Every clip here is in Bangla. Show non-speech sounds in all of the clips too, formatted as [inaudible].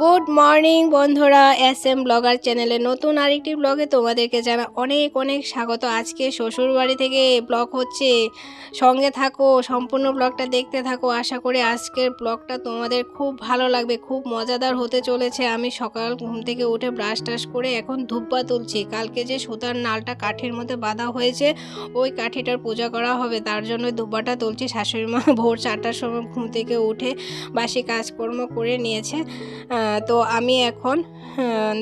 গুড মর্নিং বন্ধুরা এস এম ব্লগার চ্যানেলে নতুন আরেকটি ব্লগে তোমাদেরকে জানা অনেক অনেক স্বাগত। আজকে শ্বশুর বাড়ি থেকে ব্লগ হচ্ছে। সঙ্গে থাকো, সম্পূর্ণ ব্লগটা দেখতে থাকো। আশা করি আজকের ব্লগটা তোমাদের খুব ভালো লাগবে, খুব মজাদার হতে চলেছে। আমি সকাল ঘুম থেকে উঠে ব্রাশ টাশ করে এখন ধূপবা তুলছি। কালকে যে সুতার নালটা কাঠের মধ্যে বাঁধা হয়েছে, ওই কাঠিটার পূজা করা হবে। তার জন্য ধূপবাটা তুলছি। শাশুড়ি মা ভোর চারটার সময় ঘুম থেকে উঠে বাসি কাজকর্ম করে নিয়েছে। তো আমি এখন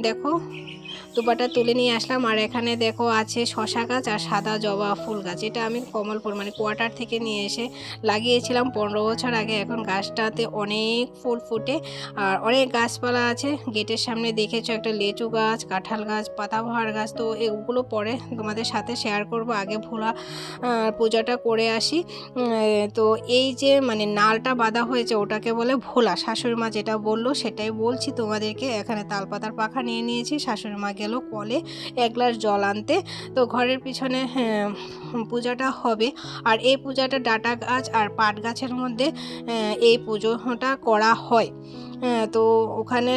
দেখো দুপাটা তুলে নিয়ে আসলাম। আর এখানে দেখো আছে শশা গাছ আর সাদা জবা ফুল গাছ। এটা আমি কমলপুর মানে কোয়ার্টার থেকে নিয়ে এসে লাগিয়েছিলাম পনেরো বছর আগে। এখন গাছটাতে অনেক ফুল ফুটে আর অনেক গাছপালা আছে। গেটের সামনে দেখেছ একটা লেচু গাছ, কাঁঠাল গাছ, পাতাবাহার গাছ। তো এগুলো পরে তোমাদের সাথে শেয়ার করব। আগে ভোলা পূজাটা করে আসি। তো এই যে মানে নালটা বাঁধা হয়েছে, ওটাকে বলে ভোলা। শাশুড়ি মা যেটা বলল সেটাই বলছি তোমাদেরকে। এখানে তালপাতার পাখা নিয়ে নিয়েছি। শাশুড়ি মা গেল কলে এক গ্লাস জল আনতে। তো ঘরের পিছনে হ্যাঁ, পূজাটা হবে। আর এই পূজাটা ডাটা গাছ আর পাট গাছের মধ্যে এই পুজোটা করা হয়। হ্যাঁ, তো ওখানে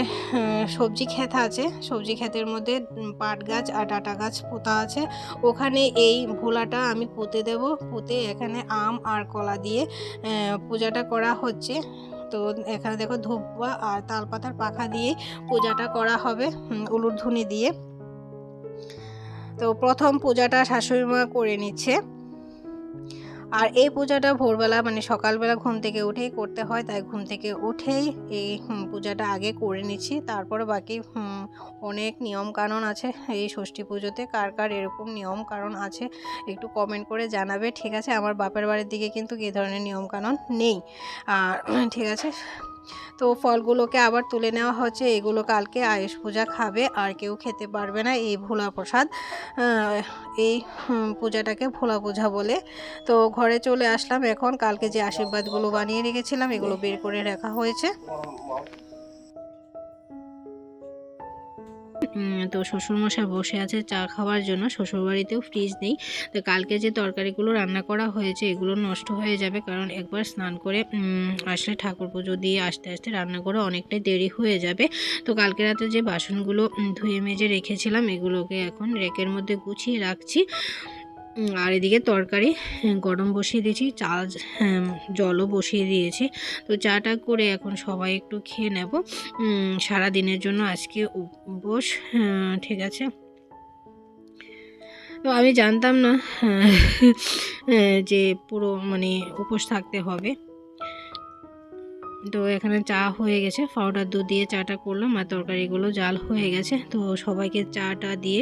সবজি ক্ষেত আছে। সবজি ক্ষেতের মধ্যে পাট গাছ আর ডাটা গাছ পোতা আছে। ওখানে এই ভোলাটা আমি পুঁতে দেব। পুঁতে এখানে আম আর কলা দিয়ে পূজাটা করা হচ্ছে। তো এখানে দেখো ধূপবা আর তাল পাতার পাখা দিয়ে পূজাটা করা হবে উলুর ধুনি দিয়ে। তো প্রথম পূজাটা শাশুড়ি মা করে নিচ্ছে। আর এই পূজাটা ভোরবেলা মানে সকালবেলা ঘুম থেকে উঠেই করতে হয়, তাই ঘুম থেকে উঠেই এই পূজাটা আগে করে নিচ্ছি। তারপরে বাকি অনেক নিয়ম কানুন আছে এই ষষ্ঠী পুজোতে। কার কার এরকম নিয়ম কারণ আছে একটু কমেন্ট করে জানাবে, ঠিক আছে? আমার বাপের বাড়ির দিকে কিন্তু এই ধরনের নিয়ম কানুন নেই। আর, ঠিক আছে? তো ফলগুলোকে আবার তুলে নেওয়া হচ্ছে। এগুলো কালকে আয়ুষ পূজা খাবে, আর কেউ খেতে পারবে না এই ভোলা প্রসাদ। এই পূজাটাকে ভোলা পূজা বলে। তো ঘরে চলে আসলাম এখন। কালকে যে আশীর্বাদগুলো বানিয়ে রেখেছিলাম, এগুলো বের করে রাখা হয়েছে। তো শ্বশুরমশাই বসে আছে চা খাওয়ার জন্য। শ্বশুরবাড়িতেও ফ্রিজ নেই। তো কালকে যে তরকারিগুলো রান্না করা হয়েছে, এগুলো নষ্ট হয়ে যাবে। কারণ একবার স্নান করে আসলে ঠাকুর পুজো দিয়ে আস্তে আস্তে রান্না করে অনেকটাই দেরি হয়ে যাবে। তো কালকে রাতে যে বাসনগুলো ধুয়ে মেজে রেখেছিলাম, এগুলোকে এখন রেকের মধ্যে গুছিয়ে রাখছি। আর এদিকে তরকারি হ্যাঁ, গরম বসিয়ে দিয়েছি চাল হ্যাঁ, জলও বসিয়ে দিয়েছি। তো চাটা করে এখন সবাই একটু খেয়ে নেব। সারা দিনের জন্য আজকে উপোস হ্যাঁ, ঠিক আছে। তো আমি জানতাম না যে পুরো মানে উপোস থাকতে হবে। তো এখানে চা হয়ে গেছে। পাউডার দুধ দিয়ে চাটা করলাম আর তরকারিগুলো জাল হয়ে গেছে। তো সবাইকে চাটা দিয়ে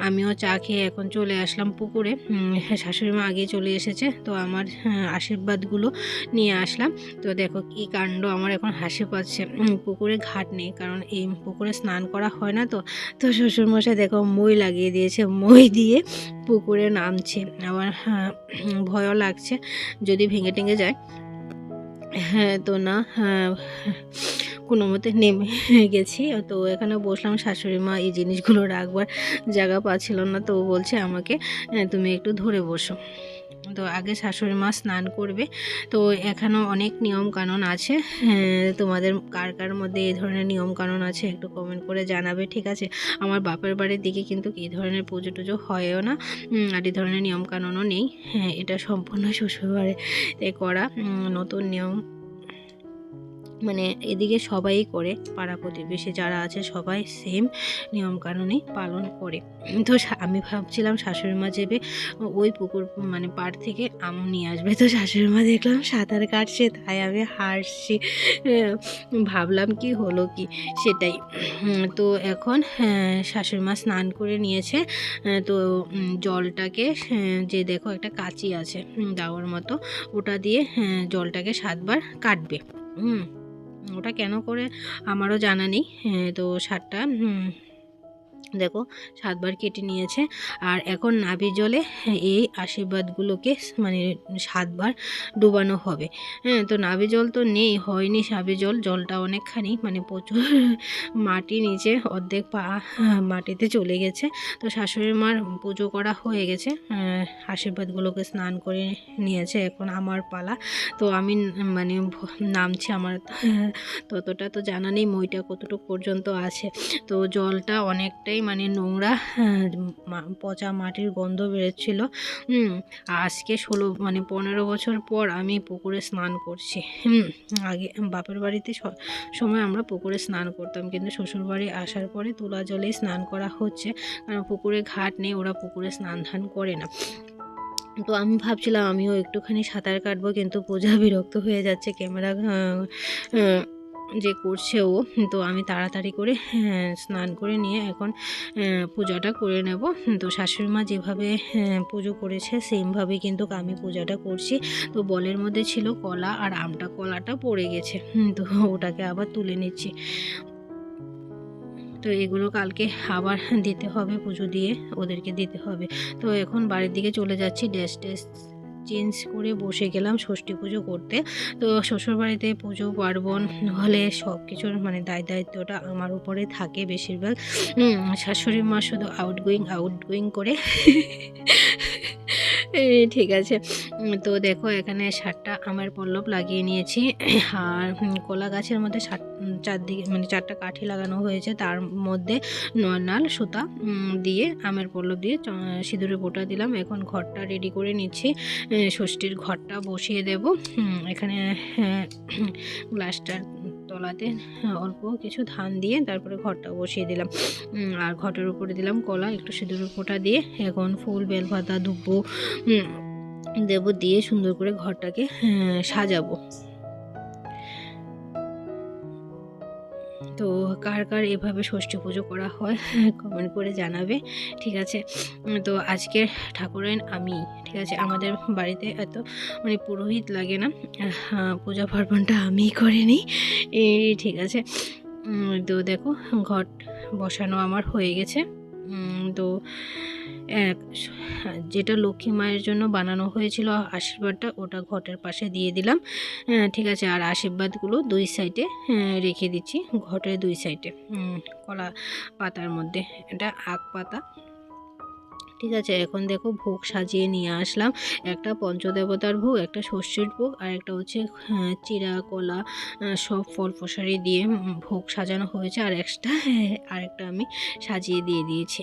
আমিও চা খেয়ে এখন চলে আসলাম পুকুরে। উম, শাশুড়ি মা আগে চলে এসেছে। তো আমার হ্যাঁ, আশীর্বাদগুলো নিয়ে আসলাম। তো দেখো কি কাণ্ড আমার এখন হাসি পাচ্ছে। পুকুরে ঘাট নেই কারণ এই পুকুরে স্নান করা হয় না তো। তো শ্বশুরমশাই দেখো মই লাগিয়ে দিয়েছে মই দিয়ে পুকুরে নামছে। আমার হ্যাঁ, ভয়ও লাগছে। যদি ভেঙে টেঙে যায় হ্যাঁ তো না হ্যাঁ। কোনো মতে নেমে গেছি। তো এখানে বসলাম শাশুড়ি মা এই জিনিসগুলো রাখবার জায়গা পাচ্ছিল না। তো বলছে আমাকে "হ্যাঁ, তুমি একটু ধরে বসো। তো আগে শাশুড়ি মা স্নান করবে। তো এখানেও অনেক নিয়ম কানুন আছে। হ্যাঁ, তোমাদের কার কার মধ্যে এই ধরনের নিয়ম কানুন আছে একটু কমেন্ট করে জানাবে ঠিক আছে? আমার বাপের বাড়ির দিকে কিন্তু এই ধরনের পুজো টুজো হয়ও না। আর এই ধরনের নিয়ম কানুনও নেই। হ্যাঁ এটা সম্পূর্ণ শ্বশুরবাড়িতে করা নতুন নিয়ম। মানে এদিকে সবাই করে পাড়া প্রতিবেশী যারা আছে সবাই সেম নিয়মকানুনই পালন করে। তো আমি ভাবছিলাম শাশুড়ি মা যাবে ওই পুকুর মানে পাড় থেকে আম নিয়ে আসবে। তো শাশুড়ি মা দেখলাম সাঁতার কাটছে তাই আমি হাসছি। ভাবলাম কি হলো কি? সেটাই। তো এখন হ্যাঁ, শাশুড়ি মা স্নান করে নিয়েছে। তো জলটাকে হ্যাঁ, যে দেখো একটা কাঁচি আছে দাওয়ার মতো ওটা দিয়ে হ্যাঁ, জলটাকে সাতবার কাটবে। হুম। ওটা কেন করে আমারও জানা নেই হ্যাঁ, তো হুম, দেখো সাতবার কেটে নিয়েছে। আর এখন নাভি জলে এই আশীর্বাদগুলোকে মানে সাতবার ডুবানো হবে। হ্যাঁ তো নাভি জল তো নেই, হয়নি সাবি জল। জলটা অনেকখানি মানে প্রচুর [laughs] মাটি নিচে অর্ধেক পা [laughs] মাটিতে চলে গেছে। তো শাশুড়ি মার পুজো করা হয়ে গেছে। আশীর্বাদগুলোকে স্নান করে নিয়েছে এখন আমার পালা। তো আমি মানে নামছি আমার [laughs] ততটা তো জানা নেই, মইটা কতটুকু পর্যন্ত আছে। তো জলটা অনেকটাই মানে নোংরা হ্যাঁ, পচা মাটির গন্ধ বেরোচ্ছিল। আজকে ষোলো মানে পনেরো বছর পর আমি পুকুরে স্নান করছি। আগে বাপের বাড়িতে সময় আমরা পুকুরে স্নান করতাম কিন্তু শ্বশুরবাড়ি আসার পরে তোলা জলে স্নান করা হচ্ছে কারণ পুকুরে ঘাট নেই ওরা পুকুরে স্নান ধান করে না। তো আমি ভাবছিলাম আমিও একটুখানি সাঁতার কাটবো কিন্তু পূজা বিরক্ত হয়ে যাচ্ছে ক্যামেরা যে করছে ও তো আমি তাড়াতাড়ি করে হ্যাঁ, স্নান করে নিয়ে এখন পূজাটা করে নেব। তো শাশুড়ি মা যেভাবে হ্যাঁ, পুজো করেছে সেমভাবে কিন্তু আমি পূজাটা করছি। তো বলের মধ্যে ছিল কলা আর আমটা কলাটা পড়ে গেছে। তো ওটাকে আবার তুলে নিচ্ছি। তো এগুলো কালকে আবার দিতে হবে পুজো দিয়ে ওদেরকে দিতে হবে। তো এখন বাড়ির দিকে চলে যাচ্ছি ড্রেস টেস চেঞ্জ করে বসে গেলাম ষষ্ঠী পুজো করতে। তো শ্বশুরবাড়িতে পুজো, পার্বণ হলে সব কিছুর মানে দায় দায়িত্বটা আমার উপরে থাকে বেশিরভাগ। শাশুড়ি মা শুধু আউটগোয়িং আউটগোয়িং আউট গোয়িং করে। ঠিক আছে। তো দেখো এখানে সাতটা আমার পল্লব লাগিয়ে নিয়েছি। আর কলা গাছের মধ্যে সাত চারদিকে মানে চারটা কাঠি লাগানো হয়েছে। তার মধ্যে নর্নাল সুতা দিয়ে আমের পল্লব দিয়ে সিঁদুরে বোটা দিলাম। এখন ঘরটা রেডি করে নিচ্ছি। ষষ্ঠীর ঘরটা বসিয়ে দেব। এখানে হ্যাঁ, গ্লাসটার তলাতে অল্প কিছু ধান দিয়ে তারপরে ঘরটা বসিয়ে দিলাম। আর ঘটের উপরে দিলাম কলা একটু সিঁদুরের ফোঁটা দিয়ে এখন ফুল বেলপাতা দুব্বো দেব দিয়ে সুন্দর করে ঘরটাকে হ্যাঁ, সাজাবো। তো কার কার এভাবে ষষ্ঠী পুজো করা হয় [laughs] কমেন্ট করে জানাবে, ঠিক আছে? তো আজকের ঠাকুরাইন আমি, ঠিক আছে? আমাদের বাড়িতে এত মানে পুরোহিত লাগে না পূজা পার্বণটা আমিই করে নিই, এই ঠিক আছে? তো দেখো ঘট বসানো আমার হয়ে গেছে তো যেটা লক্ষ্মী মায়ের জন্য বানানো হয়েছিল আশীর্বাদটা ওটা ঘটের পাশে দিয়ে দিলাম। হ্যাঁ, ঠিক আছে আর আশীর্বাদগুলো দুই সাইডে হ্যাঁ, রেখে দিচ্ছি ঘটের দুই সাইডে কলা পাতার মধ্যে। এটা আখ পাতা ঠিক আছে এখন দেখো ভোগ সাজিয়ে নিয়ে আসলাম। একটা পঞ্চদেবতার ভোগ একটা ষষ্ঠীর ভোগ আর একটা হচ্ছে হ্যাঁ, চিরা কলা সব ফল প্রসারি দিয়ে ভোগ সাজানো হয়েছে। আর এক্সট্রা [laughs] আরেকটা আমি সাজিয়ে দিয়ে দিয়েছি।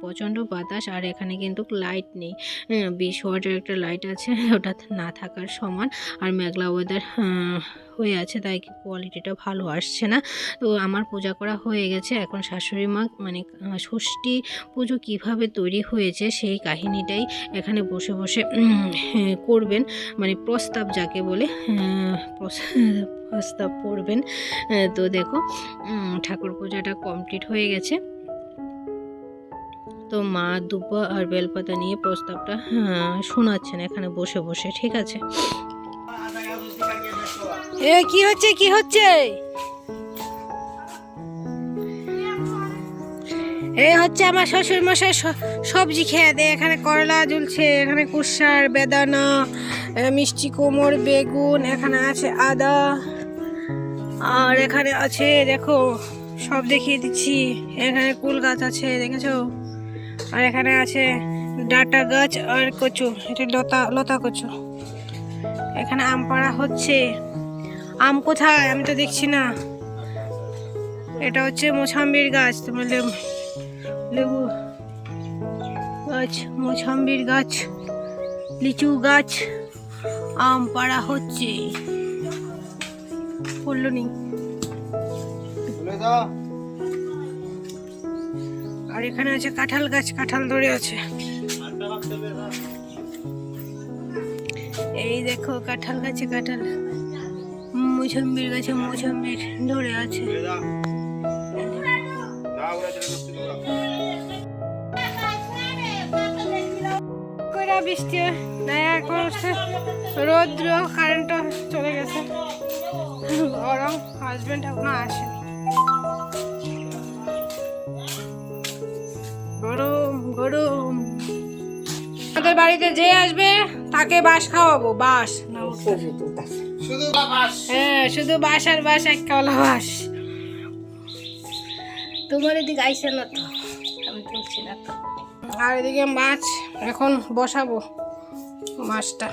প্রচণ্ড বাতাস আর এখানে কিন্তু লাইট নেই। হ্যাঁ, বিশ ওয়াটের একটা লাইট আছে [laughs] ওটা না থাকার সমান। আর মেঘলা ওয়েদার হয়ে আছে তাই কোয়ালিটিটা ভালো আসছে না? তো আমার পূজা করা হয়ে গেছে। এখন শাশুড়ি মা মানে ষষ্ঠী পুজো কীভাবে তৈরি হয়েছে সেই কাহিনীটাই এখানে বসে বসে হ্যাঁ, করবেন। মানে প্রস্তাব যাকে বলে প্রস্তাব পড়বেন। তো দেখো ঠাকুর পূজাটা কমপ্লিট হয়ে গেছে। তো মা দুব্বা আর বেলপাতা নিয়ে প্রস্তাবটা শোনাচ্ছেন এখানে বসে বসে ঠিক আছে? এ, কি হচ্ছে কি হচ্ছে? এ, হচ্ছে আমার শ্বশুর মশাই সবজি খেয়ে দেয় এখানে করলা ঝুলছে, এখানে কুসার, বেদানা মিষ্টি কুমড়, বেগুন, এখানে আছে আদা, আর এখানে আছে, দেখো, সব দেখিয়ে দিচ্ছি, এখানে কুল গাছ আছে, দেখেছ? আর এখানে আছে ডাটা গাছ আর কচু, এটা লতা লতা কচু। এখানে আম পাড়া হচ্ছে। আম কোথায়? আমি তো দেখছি না। এটা হচ্ছে মোছাম্বির গাছ। তোমার লেবু লেবু গাছ মোছাম্বির গাছ লিচু গাছ আম পাড়া হচ্ছে। পড়ল নি। আর এখানে আছে কাঁঠাল গাছ কাঁঠাল ধরে আছে। এই দেখো কাঁঠাল গাছে কাঁঠাল। মুসম্বির গাছে মুসম্বির ধরে আছে। বৃষ্টি এখন রৌদ্র কারেন্ট চলে গেছে। গরম হাজবেন্ড এখনও আসেনি। গরম গরম। আমাদের বাড়িতে যে আসবে, তাকে বাস খাওয়াবো, বাস। না হ্যাঁ শুধু বাস আর বাস এক কলা বাস। তোমার এদিকে আইসে না তো? আমি তুলছি না তো। আর এদিকে মাছ এখন বসাবো মাছটা।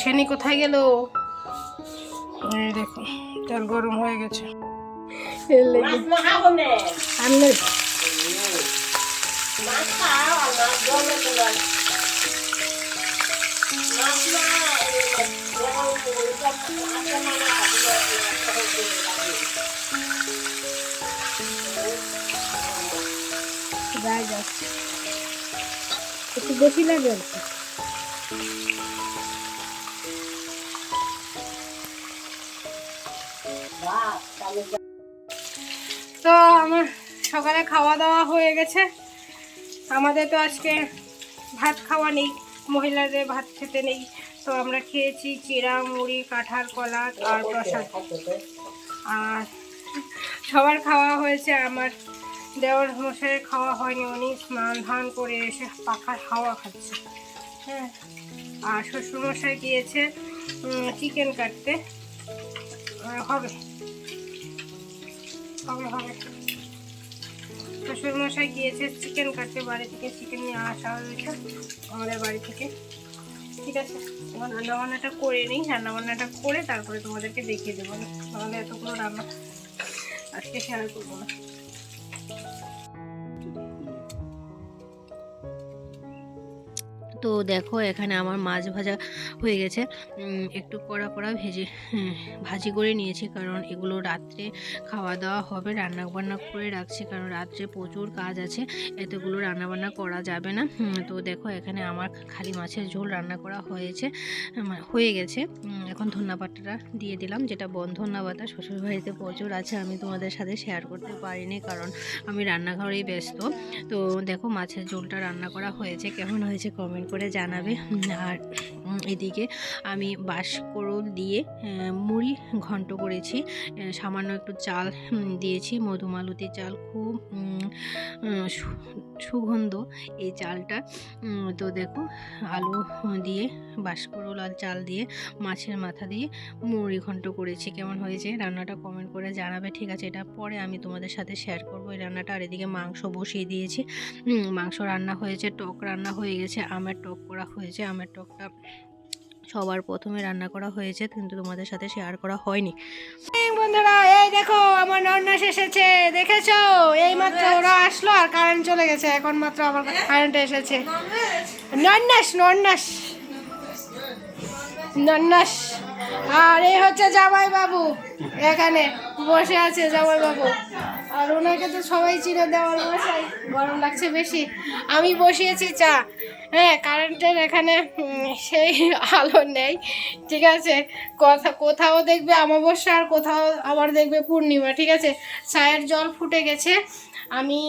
ছেনি কোথায় গেল? এই দেখো তেল গরম হয়ে গেছে। এর একটু বেশি লাগে তো আমার সকালে খাওয়া দাওয়া হয়ে গেছে। আমাদের তো আজকে ভাত খাওয়া নেই, মহিলাদের ভাত খেতে নেই। তো আমরা খেয়েছি চিড়া, মুড়ি, কাঁঠাল, কলা আর প্রসাদ। আর সবার খাওয়া হয়েছে আমার দেওয়ার মশাই খাওয়া হয়নি, উনি স্নান ধান করে এসে পাখার হাওয়া খাচ্ছে। হ্যাঁ আর শ্বশুরমশাই গিয়েছে চিকেন কাটতে। হবে। হবে হবে। শ্বশুরমশাই গিয়েছে চিকেন কাটতে, বাড়ি থেকে চিকেন নিয়ে আসা হয়েছে আমাদের বাড়ি থেকে। ঠিক আছে? তোমার রান্না বান্নাটা করে নিই। রান্নাবান্নাটা করে তারপরে তোমাদেরকে দেখিয়ে দেবো। নাহলে এতগুলো রান্না আজকে শেয়ার করব না। তো দেখো এখানে আমার মাছ ভাজা হয়ে গেছে। একটু কড়া কড়া ভেজে হ্যাঁ, ভাজি করে নিয়েছি কারণ এগুলো রাত্রে খাওয়া দাওয়া হবে রান্না বান্না করে রাখছি কারণ রাত্রে প্রচুর কাজ আছে এতগুলো রান্না বান্না করা যাবে না। তো দেখো এখানে আমার খালি মাছের ঝোল রান্না করা হয়েছে হয়ে গেছে। এখন ধন্যা পাতাটা দিয়ে দিলাম যেটা বন্ধ ধন্যা পাতা শ্বশুরবাড়িতে প্রচুর আছে আমি তোমাদের সাথে শেয়ার করতে পারিনি কারণ আমি রান্নাঘরেই ব্যস্ত। তো দেখো মাছের ঝোলটা রান্না করা হয়েছে কেমন হয়েছে কমেন্ট করে জানাবে। আর এদিকে আমি বাঁশকরল দিয়ে মুড়ি ঘন্ট করেছি। সামান্য একটু চাল দিয়েছি। মধুমালতি চাল খুব সুগন্ধ এই চালটা। তো দেখো, আলু দিয়ে বাঁশকরল আর চাল দিয়ে, মাছের মাথা দিয়ে মুড়ি ঘন্ট করেছি। কেমন হয়েছে? রান্নাটা কমেন্ট করে জানাবে, ঠিক আছে? এটা পরে আমি তোমাদের সাথে শেয়ার করব এই রান্নাটা। আর এদিকে মাংস বসিয়ে দিয়েছি। মাংস রান্না হয়েছে, টক রান্না হয়ে গেছে, আমের টক করা হয়েছে আমের টকটা সবার প্রথমে রান্না করা হয়েছে কিন্তু তোমাদের সাথে শেয়ার করা হয়নি। বন্ধুরা এই দেখো আমার নন্নাস এসেছে দেখেছ? এই মাত্র ওরা আসলো আর কারেন্ট চলে গেছে এখন মাত্র আমার কারেন্ট এসেছে। নন্নাস নন্নাস। নন্নাস। আর এই হচ্ছে জামাই বাবু এখানে বসে আছে জামাই বাবু আর ওনাকে তো সবাই চিনে দেওয়ার বসাই গরম লাগছে বেশি। আমি বসিয়েছি চা। হ্যাঁ কারেন্টের এখানে সেই আলো নেই। ঠিক আছে, কথা, কোথাও দেখবে অমাবস্যা আর কোথাও আবার দেখবে পূর্ণিমা, ঠিক আছে? চায়ের জল ফুটে গেছে। আমি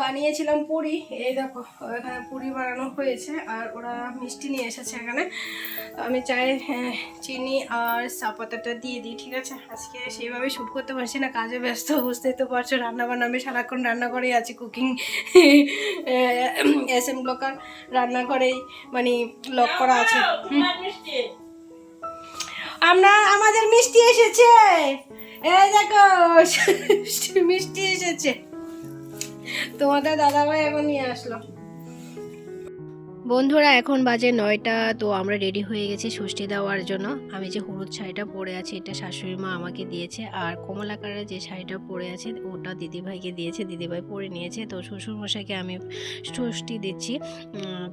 বানিয়েছিলাম পুরি। এই দেখো এখানে পুরি বানানো হয়েছে আর ওরা মিষ্টি নিয়ে এসেছে এখানে। আমি চাই আহ, চিনি আর চাপাতাটা দিয়ে দিই ঠিক আছে? আজকে সেইভাবে শ্যুট করতে পারছি না কাজে ব্যস্ত বুঝতেই তো পারছ রান্না বান্না আমি সারাক্ষণ রান্না করেই আছি কুকিং এস এম ব্লকার রান্না করেই মানে লক করা আছে। আমরা আমাদের মিষ্টি এসেছে! এই দেখো [laughs] মিষ্টি এসেছে। তোমাদের দাদা ভাই এখন নিয়ে আসলো। বন্ধুরা এখন বাজে নয়টা তো আমরা রেডি হয়ে গেছি ষষ্ঠী দেওয়ার জন্য। আমি যে হলুদ শাড়িটা পরে আছি এটা শাশুড়ি মা আমাকে দিয়েছে। আর কমলা যে শাড়িটা পরে আছে ওটা দিদিভাইকে দিয়েছে দিদিভাই পরে নিয়েছে। তো শ্বশুরমশাইকে আমি ষষ্ঠী দিচ্ছি।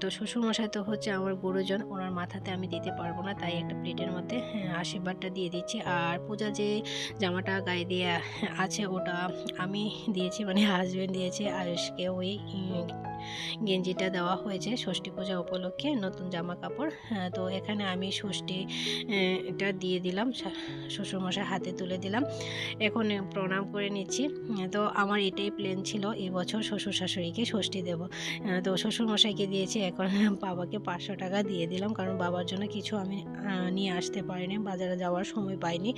তো শ্বশুরমশাই তো হচ্ছে আমার গুরুজন ওনার মাথাতে আমি দিতে পারব না তাই একটা প্লেটের মধ্যে হ্যাঁ, আশীর্বাদটা দিয়ে দিচ্ছি। আর পূজা যে জামাটা গায়ে দিয়ে আছে ওটা আমি দিয়েছি মানে হাজবেন্ড দিয়েছে আয়ুষকে ওই গেঞ্জিটা দেওয়া হয়েছে ষষ্ঠী পূজা উপলক্ষে নতুন জামা কাপড় হ্যাঁ, তো এখানে আমি ষষ্ঠী এটা দিয়ে দিলাম শ্বশুরমশাই হাতে তুলে দিলাম। এখন প্রণাম করে নিচ্ছি। তো আমার এটাই প্ল্যান ছিল এই বছর শ্বশুর শাশুড়িকে ষষ্ঠী দেব। তো শ্বশুরমশাইকে দিয়েছি এখন বাবাকে পাঁচশো টাকা দিয়ে দিলাম কারণ বাবার জন্য কিছু আমি নিয়ে আসতে পারিনি বাজারে যাওয়ার সময় পাইনি।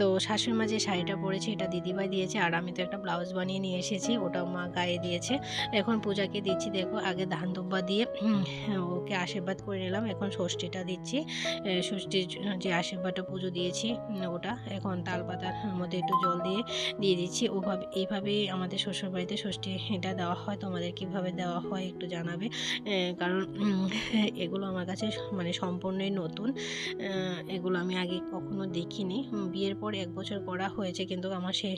তো শাশুড়ি মা যে শাড়িটা পরেছে এটা দিদিভাই দিয়েছে আর আমি তো একটা ব্লাউজ বানিয়ে নিয়ে এসেছি ওটা মা গায়ে দিয়েছে। এখন পূজাকে দিচ্ছি, দেখো আগে ধান দুব্বা দিয়ে ওকে আশীর্বাদ করে নিলাম। এখন ষষ্ঠীটা দিচ্ছি। ষষ্ঠীর যে আশীর্বাদটা পুজো দিয়েছি ওটা, এখন তাল পাতার মধ্যে একটু জল দিয়ে দিয়ে দিচ্ছি। ওভাবে, এইভাবেই আমাদের শ্বশুরবাড়িতে ষষ্ঠী এটা দেওয়া হয়। তোমাদের কীভাবে দেওয়া হয় একটু জানাবে। কারণ এগুলো আমার কাছে মানে সম্পূর্ণই নতুন। এগুলো আমি আগে কখনো দেখিনি। বিয়ের পর এক বছর করা হয়েছে, কিন্তু আমার সে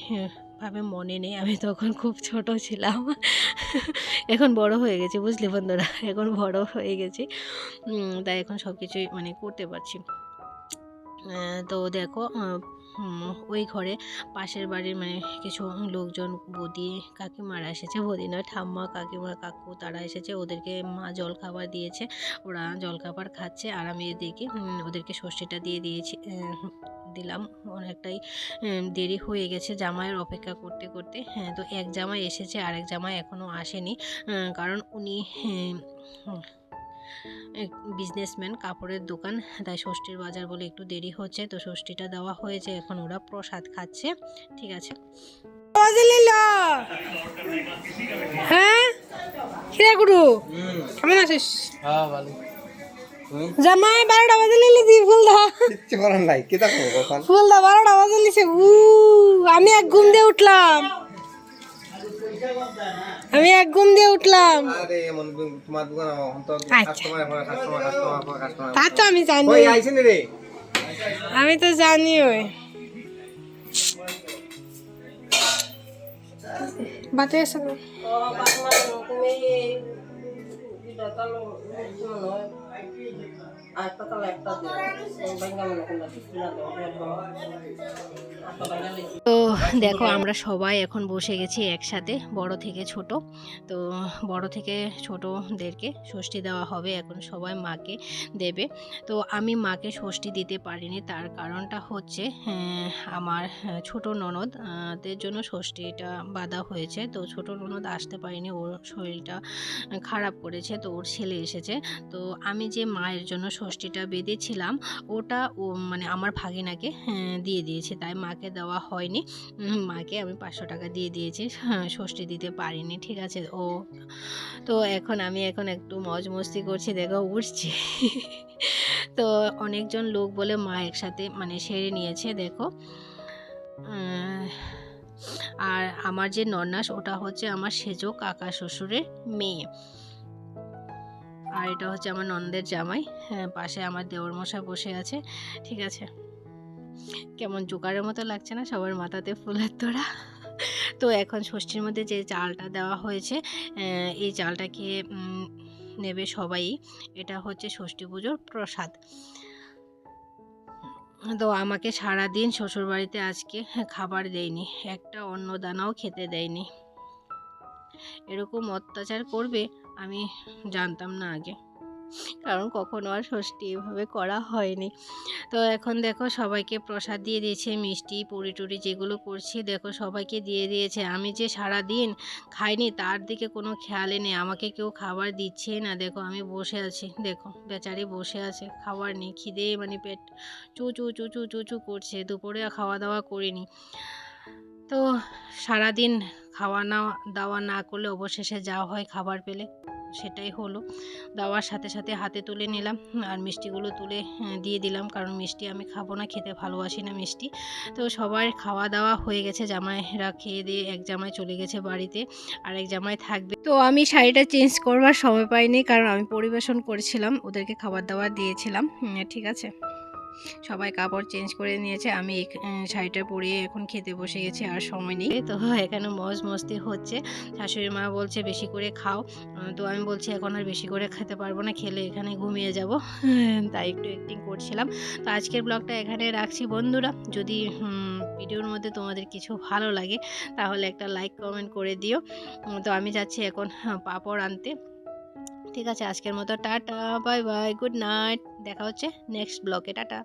ভাবে মনে নেই। আমি তখন খুব ছোট ছিলাম। এখন বড় হয়ে গেছি, বুঝলি বন্ধুরা? এখন বড় হয়ে গেছি। তাই এখন সব কিছুই মানে করতে পারছি। তো দেখো ওই ঘরে পাশের বাড়ির মানে কিছু লোকজন বৌদি কাকিমারা এসেছে। বৌদি নয়, ঠাম্মা, কাকিমা, কাকু তারা এসেছে। ওদেরকে মা জল খাবার দিয়েছে। ওরা জলখাবার খাচ্ছে আর আমি এদিকে ওদেরকে ষষ্ঠীটা দিয়ে দিয়েছি দিলাম। অনেকটাই দেরি হয়ে গেছে জামাইয়ের অপেক্ষা করতে করতে। হ্যাঁ তো এক জামাই এসেছে আরেক জামাই এখনও আসেনি কারণ উনি বিজনেসম্যান কাপড়ের দোকান। তাই ষষ্ঠীর বাজার বলে একটু দেরি হচ্ছে তো ষষ্ঠীটা দেওয়া হয়েছে এখন ওরা প্রসাদ খাচ্ছে। ঠিক আছে? হ্যাঁ? কিরে গুরু? কেমন আছিস? হ্যাঁ ভালো। তুমি জামাই বারোটা বাজে লিলি দি ফুল দা কিচ্ছু করার নাই কে দেখো ফুল দা বারোটা বাজে লিছে উ আমি এক ঘুম দিয়ে উঠলাম। আমি এক ঘুম দিয়ে উঠলাম। আরে তোমার দোকান তো তা আমি জানি। কই আইছেন রে। আমি তো জানি ওই। বাতে আছে না? তো দেখো আমরা সবাই এখন বসে গেছি একসাথে বড় থেকে ছোট। তো বড় থেকে ছোটদেরকে ষষ্ঠী দেওয়া হবে এখন সবাই মাকে দেবে। তো আমি মাকে ষষ্ঠী দিতে পারিনি তার কারণটা হচ্ছে হ্যাঁ, আমার হ্যাঁ, ছোট ননদ দের জন্য ষষ্ঠীটা বাধা হয়েছে। তো ছোট ননদ আসতে পারিনি ওর শরীরটা খারাপ করেছে তো ওর ছেলে এসেছে। তো আমি যে মায়ের জন্য ষষ্ঠীটা বেঁধেছিলাম ওটা ও মানে আমার ভাগিনাকে হ্যাঁ, দিয়ে দিয়েছে। তাই মাকে দেওয়া হয়নি। মাকে আমি পাঁচশো টাকা দিয়ে দিয়েছি। হ্যাঁ, ষষ্ঠী দিতে পারিনি ঠিক আছে? ও তো এখন আমি এখন একটু মজ মস্তি করছি দেখো উঠছি [laughs] তো অনেকজন লোক বলে মা একসাথে মানে সেরে নিয়েছে দেখো। আর আমার যে নন্নাস ওটা হচ্ছে আমার সেজো কাকা শ্বশুরের মেয়ে। আর এটা হচ্ছে আমার নন্দের জামাই। হ্যাঁ, পাশে আমার দেওর মশা বসে আছে। ঠিক আছে। কেমন জোকারের মতো লাগছে না? সবার মাথাতে ফুলের তোড়া। তো এখন ষষ্ঠীর মধ্যে যে চালটা দেওয়া হয়েছে এই চালটাকে নেবে সবাই। এটা হচ্ছে ষষ্ঠী পুজোর প্রসাদ। তো আমাকে সারা দিন শ্বশুরবাড়িতে আজকে খাবার দেয়নি। একটা অন্ন দানাও খেতে দেয়নি। এরকম অত্যাচার করবে আমি জানতাম না আগে। কারণ কখনো আর ষষ্ঠী এভাবে করা হয়নি। তো এখন দেখো সবাইকে প্রসাদ দিয়ে দিয়েছে, মিষ্টি, পুরি টুরি যেগুলো করছি, দেখো সবাইকে দিয়ে দিয়েছে। আমি যে সারা দিন খাইনি তার দিকে কোনো খেয়ালই নেই। আমাকে কেউ খাবার দিচ্ছে না। দেখো আমি বসে আছি। দেখো বেচারি বসে আছে, খাবার নেই। খিদে মানে পেট চু চু চু চু চু চু করছে। দুপুরে খাওয়া দাওয়া করিনি। তো সারাদিন খাওয়া না, দাওয়া না করলে অবশেষে যা হয় খাবার পেলে সেটাই হলো। দেওয়ার সাথে সাথে হাতে তুলে নিলাম আর মিষ্টিগুলো তুলে দিয়ে দিলাম কারণ মিষ্টি আমি খাব না, খেতে ভালোবাসি না মিষ্টি। তো সবার খাওয়া দাওয়া হয়ে গেছে, জামাইরা খেয়ে দিয়ে এক জামাই চলে গেছে বাড়িতে, আর এক জামাই থাকবে। তো আমি শাড়িটা চেঞ্জ করবার সময় পাইনি কারণ আমি পরিবেশন করেছিলাম, ওদেরকে খাবার দাবার দিয়েছিলাম ঠিক আছে? সবাই কাপড় চেঞ্জ করে নিয়েছে। আমি শাড়িটা পরিয়ে এখন খেতে বসে গেছি আর সময় নেই। তো এখানে মজ মস্তি হচ্ছে। শাশুড়ি মা বলছে বেশি করে খাও। তো আমি বলছি এখন আর বেশি করে খেতে পারব না খেলে এখানে ঘুমিয়ে যাব। [laughs] তাই একটু অ্যাক্টিং করছিলাম। তো আজকের ব্লগটা এখানে রাখছি বন্ধুরা। যদি ভিডিওর মধ্যে তোমাদের কিছু ভালো লাগে তাহলে একটা লাইক কমেন্ট করে দিও। তো আমি যাচ্ছি এখন হ্যাঁ, পাঁপড় আনতে। ঠিক আছে আজকের মতো tata bye bye good night দেখা হচ্ছে নেক্সট ব্লকে টাটা।